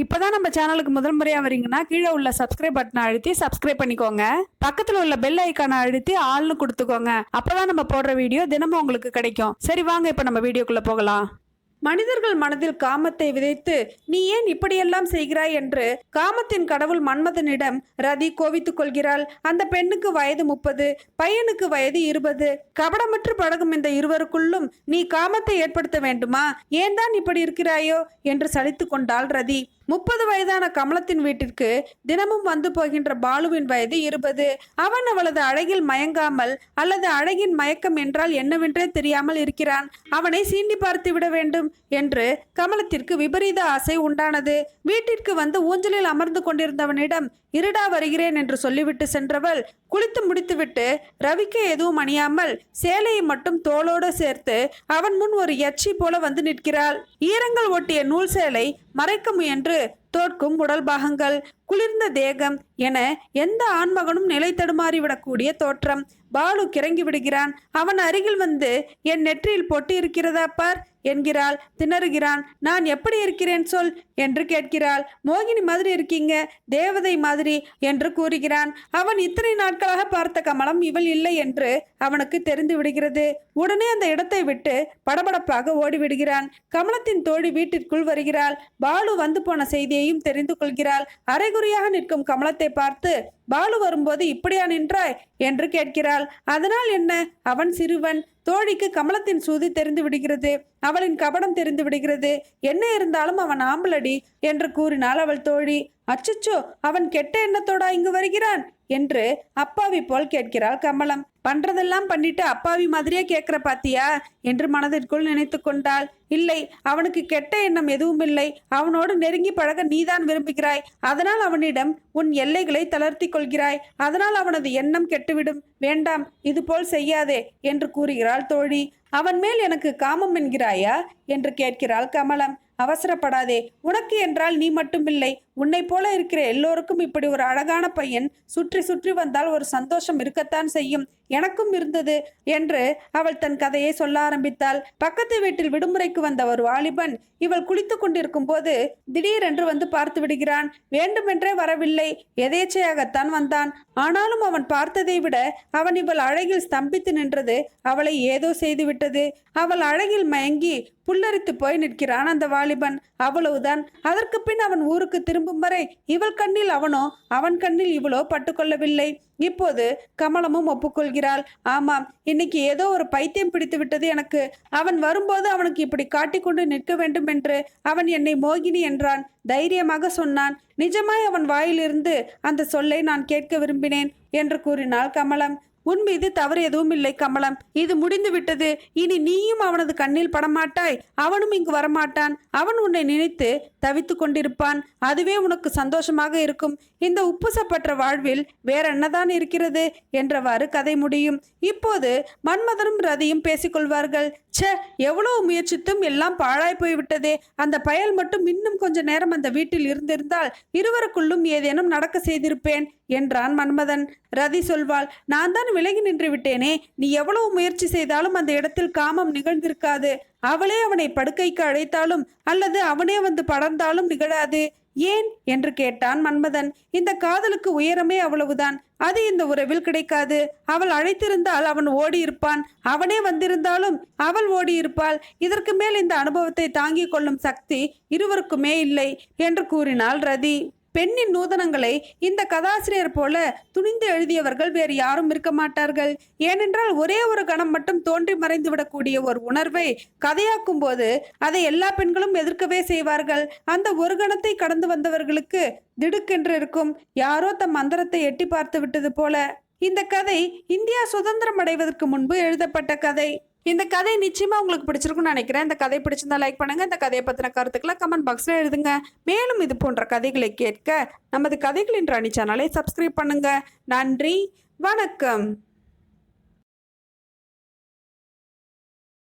இப்போதான் நம்ம சேனலுக்கு முதல் முறையாக வரீங்கன்னா கீழே உள்ள சப்ஸ்கிரைப் பட்டனை அழுத்தி சப்ஸ்கிரைப் பண்ணிக்கோங்க. பக்கத்தில் உள்ள பெல் ஐக்கானை அழுத்தி ஆள்னு கொடுத்துக்கோங்க. அப்போதான் நம்ம போடுற வீடியோ தினமும் உங்களுக்கு கிடைக்கும். சரி வாங்க இப்போ நம்ம வீடியோக்குள்ளே போகலாம். மனிதர்கள் மனதில் காமத்தை விதைத்து நீ ஏன் இப்படியெல்லாம் செய்கிறாய்? என்று காமத்தின் கடவுள் மன்மதனிடம் ரதி கோவித்துக் கொள்கிறாள். அந்த பெண்ணுக்கு வயது முப்பது பையனுக்கு வயது இருபது. கபடமற்று பழகும் இந்த இருவருக்குள்ளும் நீ காமத்தை ஏற்படுத்த வேண்டுமா? ஏன் தான் இப்படி இருக்கிறாயோ? என்று சலித்து கொண்டாள் ரதி. முப்பது வயதான கமலத்தின் வீட்டிற்கு தினமும் வந்து போகின்ற பாலுவின் வயது இருபது. அவன் அவளது அழகில் மயங்காமல் அல்லது அழகின் மயக்கம் என்றால் என்னவென்றே தெரியாமல் இருக்கிறான். அவனை சீண்டி பார்த்து விட வேண்டும் என்று கமலத்திற்கு விபரீத ஆசை உண்டானது. வீட்டிற்கு வந்து ஊஞ்சலில் அமர்ந்து கொண்டிருந்தவனிடம் இருடா வருகிறேன் என்று சொல்லிவிட்டு சென்றவள் குளித்து முடித்துவிட்டு ரவிக்கு எதுவும் அணியாமல் சேலையை மட்டும் தோளோடு சேர்த்து அவன் முன் ஒரு எச்சி போல வந்து நிற்கிறாள். ஈரங்கள் ஒட்டிய நூல் சேலை மறைக்க முயன்று தோற்கும் உடல் பாகங்கள் குளிர்ந்த தேகம் என எந்த ஆண்மகனும் நிலை தடுமாறிவிடக்கூடிய தோற்றம். பாலு கிறங்கி விடுகிறான். அவன் அருகில் வந்து என் நெற்றியில் பொட்டு இருக்கிறதா பார்? என்கிறாள். திணறுகிறான். நான் எப்படி இருக்கிறேன் சொல்? என்று கேட்கிறாள். மோகினி மாதிரி இருக்கீங்க. தேவதை மாதிரி என்று கூறுகிறான். அவன் இத்தனை நாட்களாக பார்த்த கமலம் இவள் இல்லை என்று அவனுக்கு தெரிந்து விடுகிறது. உடனே அந்த இடத்தை விட்டு படபடப்பாக ஓடிவிடுகிறான். கமலத்தின் தோழி வீட்டிற்குள் வருகிறாள். பாலு வந்து போன செய்தியை செய்தியையும் தெரிந்து கொள்கிறாள். அரைகுறையாக நிற்கும் கமலத்தை பார்த்து பாலு வரும்போது இப்படியா நின்றாய்? என்று கேட்கிறாள். அதனால் என்ன? அவன் சிறுவன். தோழிக்கு கமலத்தின் சூதி தெரிந்து விடுகிறது. அவளின் கபடம் தெரிந்து விடுகிறது. என்ன இருந்தாலும் அவன் ஆம்பளடி என்று கூறினாள் அவள் தோழி. அச்சச்சோ! அவன் கெட்ட எண்ணத்தோடா இங்கு வருகிறான்? என்று அப்பாவி போல் கேட்கிறாள் கமலம். பண்றதெல்லாம் பண்ணிட்டு அப்பாவி மாதிரியே கேட்கிற பாத்தியா? என்று மனதிற்குள் நினைத்து கொண்டாள். இல்லை அவனுக்கு கெட்ட எண்ணம் எதுவும் இல்லை. அவனோடு நெருங்கி பழக நீதான் விரும்புகிறாய். அதனால் அவனிடம் உன் எல்லைகளை தளர்த்தி கொள்கிறாய். அதனால் அவனது எண்ணம் கெட்டுவிடும். வேண்டாம் இது போல் செய்யாதே என்று கூறுகிறாள் தோழி. அவன் மேல் எனக்கு காமம் என்கிறாயா? என்று கேட்கிறாள் கமலம். அவசரப்படாதே உனக்கு என்றால் நீ மட்டுமில்லை. உன்னை போல இருக்கிற எல்லோருக்கும் இப்படி ஒரு அழகான பையன் சுற்றி சுற்றி வந்தால் ஒரு சந்தோஷம் இருக்கத்தான் செய்யும் எனக்கும் இருந்தது என்று அவள் தன் கதையை சொல்ல ஆரம்பித்தாள். பக்கத்து வீட்டில் விடுமுறைக்கு வந்த ஒரு வாலிபன் இவள் குளித்துக் கொண்டிருக்கும் போது திடீரென்று வந்து பார்த்து விடுகிறான். வேண்டுமென்றே வரவில்லை. எதேச்சையாகத்தான் வந்தான். ஆனாலும் அவன் பார்த்ததை விட அவன் இவள் அழகில் ஸ்தம்பித்து நின்றது அவளை ஏதோ செய்துவிட்டது. அவள் அழகில் மயங்கி புல்லரித்து போய் நிற்கிறான் அந்த வாலிபன். அவ்வளவுதான். அதற்கு பின் அவன் ஊருக்கு திரும்பும் வரை இவள் கண்ணில் அவனோ அவன் கண்ணில் இவளோ பட்டுக்கொள்ளவில்லை. இப்போது கமலமும் ஒப்புக்கொள்கிறாள். ஆமாம் இன்னைக்கு ஏதோ ஒரு பைத்தியம் பிடித்து விட்டது எனக்கு. அவன் வரும்போது அவனுக்கு இப்படி காட்டிக்கொண்டு நிற்க வேண்டும் என்று அவன் என்னை மோகினி என்றான். தைரியமாக சொன்னான் நிஜமாய் அவன் வாயிலிருந்து அந்த சொல்லை நான் கேட்க விரும்பினேன் என்று கூறினாள் கமலம். உன் மீது தவறு எதுவும் இல்லை கமலம். இது முடிந்து விட்டது. இனி நீயும் அவனது கண்ணில் படமாட்டாய். அவனும் இங்கு வரமாட்டான். அவன் உன்னை நினைத்து தவித்து கொண்டிருப்பான். அதுவே உனக்கு சந்தோஷமாக இருக்கும். இந்த உப்புசப்பற்ற வாழ்வில் வேற என்னதான் இருக்கிறது? என்றவாறு கதை முடியும். இப்போது மன்மதனும் ரதியும் பேசிக்கொள்வார்கள். ச்சே எவ்வளவு முயற்சித்தும் எல்லாம் பாழாய் போய்விட்டதே. அந்த பயல் மட்டும் இன்னும் கொஞ்ச நேரம் அந்த வீட்டில் இருந்திருந்தால் இருவருக்குள்ளும் ஏதேனும் நடக்க செய்திருப்பேன் என்றான் மன்மதன். ரதி சொல்வாள் நான் தான் விலகி நின்று விட்டேனே. நீ எவ்வளவு முயற்சி செய்தாலும் அந்த இடத்தில் காமம் நிகழ்ந்திருக்காது. அவளே அவனை படுக்கைக்கு அழைத்தாலும் அல்லது அவனே வந்து படர்ந்தாலும் நிகழாது. ஏன்? என்று கேட்டான் மன்மதன். இந்த காதலுக்கு உயரமே அவ்வளவுதான். அது இந்த உறவில் கிடைக்காது. அவள் அழைத்திருந்தால் அவன் ஓடியிருப்பான். அவனே வந்திருந்தாலும் அவள் ஓடியிருப்பாள். இதற்கு மேல் இந்த அனுபவத்தை தாங்கிக் கொள்ளும் சக்தி இருவருக்குமே இல்லை என்று கூறினாள் ரதி. பெண்ணின் நூதனங்களை இந்த கதாசிரியர் போல துணிந்து எழுதியவர்கள் வேறு யாரும் இருக்க மாட்டார்கள். ஏனென்றால் ஒரே ஒரு கணம் மட்டும் தோன்றி மறைந்து விடக்கூடிய ஒரு உணர்வை கதையாக்கும் போது அதை எல்லா பெண்களும் எதிர்க்கவே செய்வார்கள். அந்த ஒரு கணத்தை கடந்து வந்தவர்களுக்கு திடுக்கென்று இருக்கும். யாரோ தம் மந்திரத்தை எட்டி பார்த்து விட்டது போல. இந்த கதை இந்தியா சுதந்திரம் அடைவதற்கு முன்பு எழுதப்பட்ட கதை. இந்த கதை நிச்சயமாக உங்களுக்கு பிடிச்சிருக்குன்னு நினைக்கிறேன். இந்த கதை பிடிச்சிருந்தா லைக் பண்ணுங்க. இந்த கதையை பற்றின கருத்துக்களை கமெண்ட் பாக்ஸில் எழுதுங்க. மேலும் இது போன்ற கதைகளை கேட்க நமது கதைகளின் ராணி சேனலை சப்ஸ்கிரைப் பண்ணுங்க. நன்றி. வணக்கம்.